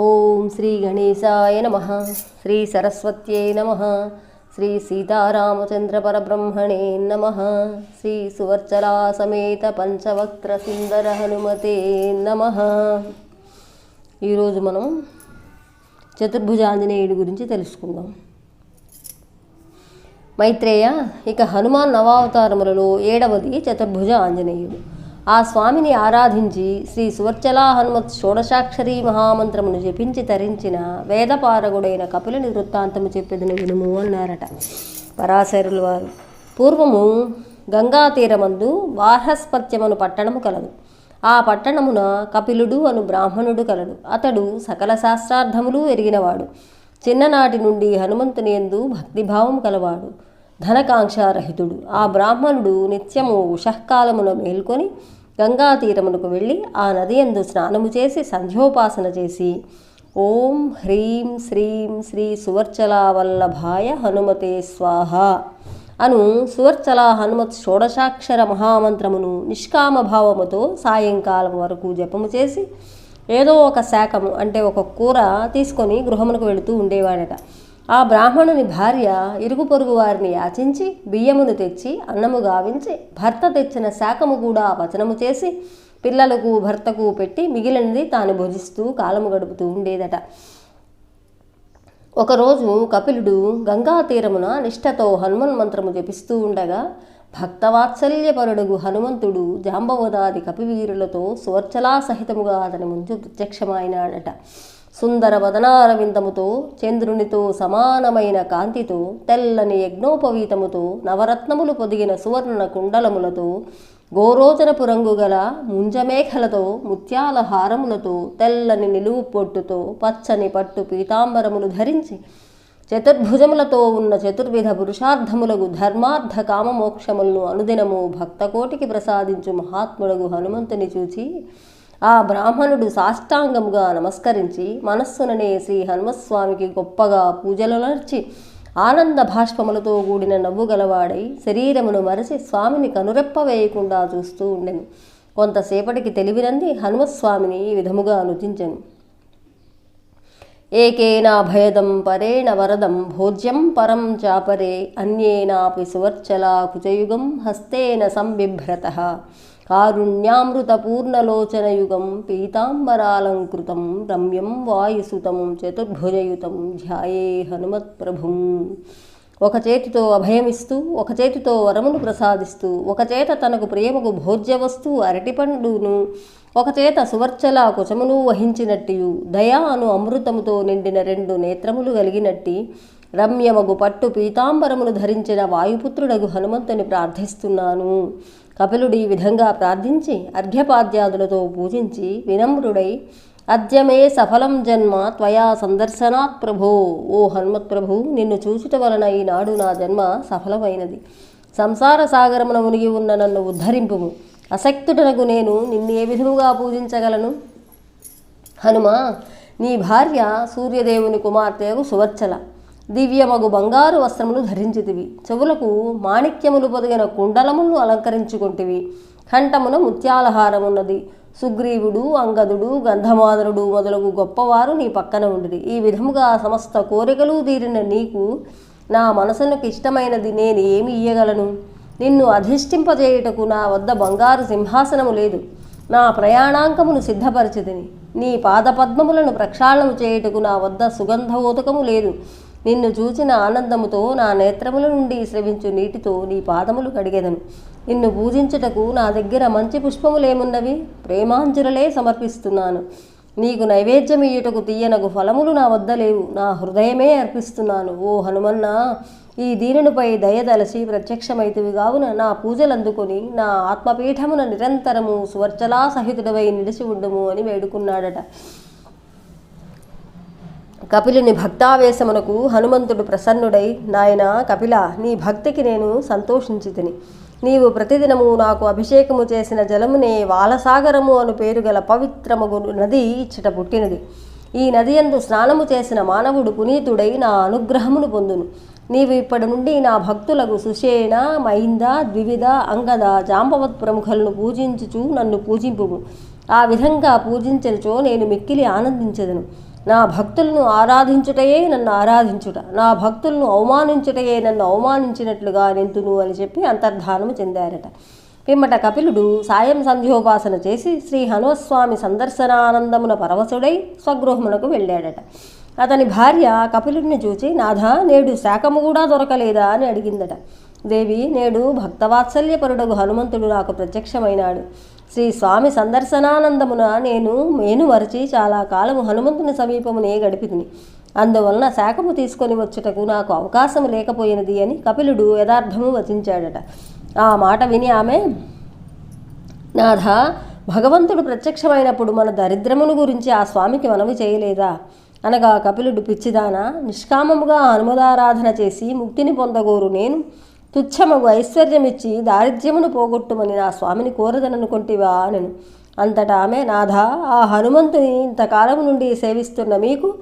ఓం శ్రీ గణేశాయ నమ. శ్రీ సరస్వత్యై నమ. శ్రీ సీతారామచంద్ర పరబ్రహ్మణే నమ. శ్రీ సువర్చలా సమేత పంచవక్త్ర సుందర హనుమతే నమ. ఈరోజు మనం చతుర్భుజాంజనేయుడి గురించి తెలుసుకుందాం. మైత్రేయ ఇక హనుమాన్ నవావతారములలో ఏడవది చతుర్భుజ ఆంజనేయుడు ఆ స్వామిని ఆరాధించి శ్రీ సువర్చలా హనుమత్ షోడశాక్షరి మహామంత్రమును జపించి తరించిన వేదపారగుడైన కపిలుని వృత్తాంతము చెప్పేదని వినుము అన్నారట. పరాశరుల వారు పూర్వము గంగా తీరమందు బార్హస్పత్యమను పట్టణము కలదు. ఆ పట్టణమున కపిలుడు అను బ్రాహ్మణుడు కలడు. అతడు సకల శాస్త్రార్థములు ఎరిగినవాడు. చిన్ననాటి నుండి హనుమంతుని ఎందు భక్తిభావం కలవాడు. ధనకాంక్షారహితుడు. ఆ బ్రాహ్మణుడు నిత్యము ఉషఃకాలమున మేల్కొని గంగా తీరమునకు వెళ్ళి ఆ నది ఎందు స్నానము చేసి సంధ్యోపాసన చేసి ఓం హ్రీం శ్రీం శ్రీ సువర్చలా వల్లభాయ హనుమతే స్వాహ అను సువర్చల హనుమత్ షోడశాక్షర మహామంత్రమును నిష్కామభావముతో సాయంకాలం వరకు జపము చేసి ఏదో ఒక శాఖము అంటే ఒక కూర తీసుకొని గృహమునకు వెళుతూ ఉండేవాడట. ఆ బ్రాహ్మణుని భార్య ఇరుగు పొరుగు వారిని యాచించి బియ్యమును తెచ్చి అన్నము గావించి భర్త తెచ్చిన శాఖము కూడా వచనము చేసి పిల్లలకు భర్తకు పెట్టి మిగిలినది తాను భుజిస్తూ కాలము గడుపుతూ ఉండేదట. ఒకరోజు కపిలుడు గంగా తీరమున నిష్ఠతో హనుమన్ మంత్రము జపిస్తూ ఉండగా భక్తవాత్సల్యపరుడుగు హనుమంతుడు జాంబవదాది కపివీరులతో సువర్చలా సహితముగా అతని ముందు ప్రత్యక్షమైనాడట సుందర వదనారవిందముతో చంద్రునితో సమానమైన కాంతితో తెల్లని యజ్ఞోపవీతముతో నవరత్నములు పొదిగిన సువర్ణ కుండలములతో గోరోచనపు రంగు గల ముంజమేఖలతో ముత్యాల హారములతో తెల్లని నిలువు పొట్టుతో పచ్చని పట్టు పీతాంబరములు ధరించి చతుర్భుజములతో ఉన్న చతుర్విధ పురుషార్థములకు ధర్మార్థ కామమోక్షములను అనుదినము భక్తకోటికి ప్రసాదించు మహాత్ముడగు హనుమంతుని చూచి ఆ బ్రాహ్మణుడు సాష్టాంగముగా నమస్కరించి మనస్సుననే శ్రీ హనుమస్వామికి గొప్పగా పూజలు నర్చి ఆనంద భాష్పములతో కూడిన నవ్వు గలవాడై శరీరమును మరచి స్వామిని కనురెప్ప వేయకుండా చూస్తూ ఉండెను. కొంతసేపటికి తెలివినంది హనుమస్వామిని ఈ విధముగా అనుతించెను ఏకేనాభయదం పరేణ వరదం భోజ్యం పరం చాపరే అన్యేనాపి సువర్చలా కుచయుగం హస్తేన సంబిభ్రత. కారుణ్యామృతపూర్ణలోచనయుగం పీతాంబరాలంకృతం రమ్యం వాయుసుతం చతుర్భుజయుతం ధ్యాయే హనుమత్ప్రభుం ఒక చేతితో అభయమిస్తూ ఒక చేతితో వరమును ప్రసాదిస్తూ ఒక చేత తనకు ప్రియముకు భోజ్య వస్తువు అరటిపండును ఒక చేత సువర్చల కుచమును వహించినట్టియు దయా అను అమృతముతో నిండిన రెండు నేత్రములు కలిగినట్టి రమ్యమగు పట్టు పీతాంబరమును ధరించిన వాయుపుత్రుడగు హనుమంతుని ప్రార్థిస్తున్నాను. కపిలుడు ఈ విధంగా ప్రార్థించి అర్ఘ్యపాద్యాదులతో పూజించి వినమ్రుడై అద్యమే సఫలం జన్మ త్వయా సందర్శనాత్ ప్రభో ఓ హనుమత్ ప్రభు నిన్ను చూచుట వలన ఈనాడు నా జన్మ సఫలమైనది. సంసార సాగరమున మునిగి ఉన్న నన్ను ఉద్ధరింపుము. అసక్తుడనకు నేను నిన్ను ఏ విధముగా పూజించగలను? హనుమా నీ భార్య సూర్యదేవుని కుమార్తెకు సువర్చల. దివ్యమగు బంగారు వస్త్రములు ధరించితివి. చెవులకు మాణిక్యములు పొదిగిన కుండలములను అలంకరించుకుంటివి. కంఠమున ముత్యాలహారమున్నది. సుగ్రీవుడు అంగదుడు గంధమాదరుడు మొదలగు గొప్పవారు నీ పక్కన ఉండిరి. ఈ విధముగా సమస్త కోరికలు తీరిన నీకు నా మనసునకు ఇష్టమైనది నేను ఏమి ఇయ్యగలను? నిన్ను అధిష్ఠింపజేయుటకు నా వద్ద బంగారు సింహాసనము లేదు. నా ప్రయాణాంకమును సిద్ధపరిచితిని. నీ పాదపద్మములను ప్రక్షాళనము చేయుటకు నా వద్ద సుగంధోదకము లేదు. నిన్ను చూచిన ఆనందముతో నా నేత్రముల నుండి స్రవించు నీటితో నీ పాదములు కడిగేదను. నిన్ను పూజించుటకు నా దగ్గర మంచి పుష్పములేమున్నవి? ప్రేమాంజులలే సమర్పిస్తున్నాను. నీకు నైవేద్యం ఇయ్యుటకు తీయనగు ఫలములు నా వద్ద లేవు. నా హృదయమే అర్పిస్తున్నాను. ఓ హనుమన్న ఈ దీనునిపై దయదలసి ప్రత్యక్షమైతివి కావున నా పూజలు అందుకొని నా ఆత్మపీఠమున నిరంతరము సువర్చలా సహితుడవై నిలిచి ఉండుము అని వేడుకున్నాడట. కపిలుని భక్తావేశమునకు హనుమంతుడు ప్రసన్నుడై నాయన కపిల నీ భక్తికి నేను సంతోషించి తిని. నీవు ప్రతిదినము నాకు అభిషేకము చేసిన జలమునే వాలసాగరము అను పేరు గల పవిత్రమగు నది ఇచ్చట పుట్టినది. ఈ నది యందు స్నానము చేసిన మానవుడు పునీతుడై నా అనుగ్రహమును పొందును. నీవు ఇప్పటి నుండి నా భక్తులకు సుషేణ మైంద ద్వివిధ అంగద జాంబవత్ ప్రముఖులను పూజించుచు నన్ను పూజింపుము. ఆ విధంగా పూజించనిచో నేను మిక్కిలి ఆనందించదను. నా భక్తులను ఆరాధించుటయే నన్ను ఆరాధించుట. నా భక్తులను అవమానించుటయే నన్ను అవమానించినట్లుగా నింతును అని చెప్పి అంతర్ధానము చెందారట. పిమ్మట కపిలుడు సాయం సంధ్యోపాసన చేసి శ్రీ హనుమస్వామి సందర్శనానందమున పరవశుడై స్వగృహమునకు వెళ్ళాడట. అతని భార్య కపిలుడిని చూచి నాథ నేడు శాఖము కూడా దొరకలేదా? అని అడిగిందట. దేవి నేడు భక్తవాత్సల్యపరుడగు హనుమంతుడు నాకు ప్రత్యక్షమైనాడు. శ్రీ స్వామి సందర్శనానందమున నేను మేను చాలా కాలము హనుమంతుని సమీపమునే గడిపితిని. అందువలన శాఖము తీసుకొని వచ్చుటకు నాకు అవకాశం లేకపోయినది అని కపిలుడు యథార్థము వచించాడట. ఆ మాట విని ఆమె నాథ భగవంతుడు ప్రత్యక్షమైనప్పుడు మన దరిద్రమును గురించి ఆ స్వామికి మనవి చేయలేదా అనగా కపిలుడు పిచ్చిదాన నిష్కామముగా హనుమదారాధన చేసి ముక్తిని పొందగోరు నేను. తుచ్చమగు ఐశ్వర్యమిచ్చి దారిద్ర్యమును పోగొట్టుమని నా స్వామిని కోరదననుకుంటివా నేను అంతటా ఆమె నాథ ఆ హనుమంతుని ఇంతకాలము నుండి సేవిస్తున్న మీకు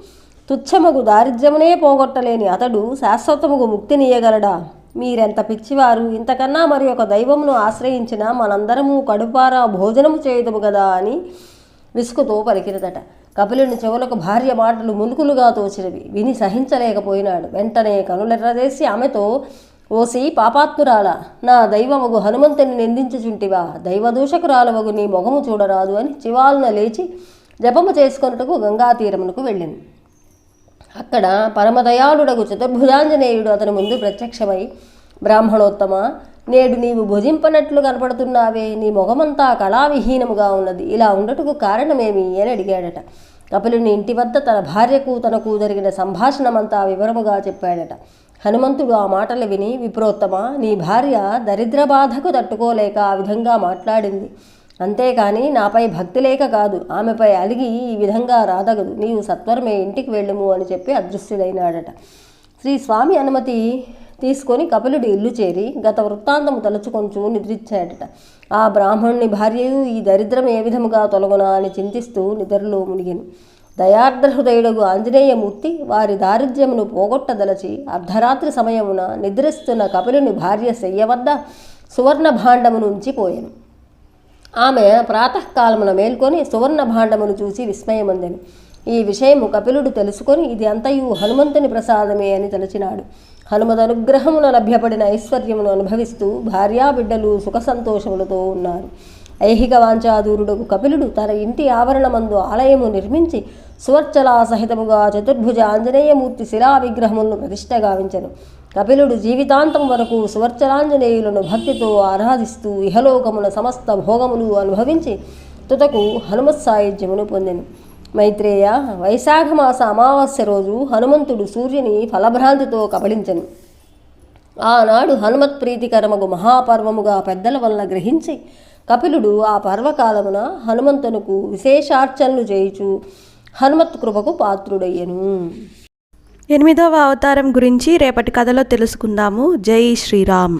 తుచ్చమగు దారిద్ర్యమునే పోగొట్టలేని అతడు శాశ్వతముగు ముక్తినియగలడా మీరెంత పిచ్చివారు ఇంతకన్నా మరి ఒక దైవమును ఆశ్రయించిన మనందరము కడుపారా భోజనము చేయదుము కదా అని విసుకుతో పలికినదట. కపిలుని చెవులకు భార్య మాటలు మునుకులుగా తోచినవి. విని సహించలేకపోయినాడు. వెంటనే కనులెర్రదేసి ఆమెతో ఓసి పాపాత్మురాల నా దైవమగు హనుమంతుని నిందించుచుంటివా? దైవదూషకురాలవగు నీ మొగము చూడరాదు అని చివాలున లేచి జపము చేసుకొనుటకు గంగా తీరమునకు వెళ్ళింది. అక్కడ పరమదయాళుడగు చతుర్భుజాంజనేయుడు అతని ముందు ప్రత్యక్షమై బ్రాహ్మణోత్తమ నేడు నీవు భుజింపనట్లు కనపడుతున్నావే నీ మొగమంతా కళావిహీనముగా ఉన్నది ఇలా ఉండటకు కారణమేమి అని అడిగాడట. కపిలుని ఇంటి వద్ద తన భార్యకు తనకు జరిగిన సంభాషణమంతా వివరముగా చెప్పాడట. హనుమంతుడు ఆ మాటలు విని విప్రోత్తమ నీ భార్య దరిద్ర బాధకు తట్టుకోలేక ఆ విధంగా మాట్లాడింది. అంతేకాని నాపై భక్తి లేక కాదు ఆమెపై అలిగి ఈ విధంగా రాదగదు. నీవు సత్వరమే ఇంటికి వెళ్ళుము అని చెప్పి అదృశ్యుడైనాడట. శ్రీ స్వామి అనుమతి తీసుకొని కపిలుడు ఇల్లు చేరి గత వృత్తాంతము తలుచుకొంచు నిద్రించాడట ఆ బ్రాహ్మణుని భార్యయు ఈ దరిద్రం ఏ విధముగా తొలగునా అని చింతిస్తూ నిద్రలో మునిగిను. దయార్ద్ర హృదయుడగు ఆంజనేయమూర్తి వారి దారిద్ర్యమును పోగొట్టదలచి అర్ధరాత్రి సమయమున నిద్రిస్తున్న కపిలుని భార్య శయ్య వద్ద సువర్ణ భాండమును ఉంచిపోయాను ఆమె ప్రాతకాలమున మేల్కొని సువర్ణ భాండమును చూసి విస్మయమందెను. ఈ విషయము కపిలుడు తెలుసుకొని ఇది అంతయు హనుమంతుని ప్రసాదమే అని తలచినాడు. హనుమదనుగ్రహమున లభ్యపడిన ఐశ్వర్యమును అనుభవిస్తూ భార్యాబిడ్డలు సుఖ సంతోషములతో ఉన్నారు. ఐహిక వాంఛాదూరుడకు కపిలుడు తన ఇంటి ఆవరణమందు ఆలయము నిర్మించి సువర్చలా సహితముగా చతుర్భుజ ఆంజనేయమూర్తి శిలా విగ్రహములను ప్రతిష్ట గావించను. కపిలుడు జీవితాంతం వరకు సువర్చలాంజనేయులను భక్తితో ఆరాధిస్తూ ఇహలోకమున సమస్త భోగములు అనుభవించి తుతకు హనుమత్ సాయుధ్యమును పొందెను. మైత్రేయ వైశాఖ మాస అమావాస్య రోజు హనుమంతుడు సూర్యుని ఫలభ్రాంతితో కబళించను. ఆనాడు హనుమత్ ప్రీతికరమగు మహాపర్వముగా పెద్దల వలన గ్రహించి కపిలుడు ఆ పర్వకాలమున హనుమంతునకు విశేషార్చనలు చేయుచు హనుమత్ కృపకు పాత్రుడయ్యను. ఎనిమిదవ అవతారం గురించి రేపటి కథలో తెలుసుకుందాము. జై శ్రీరామ్.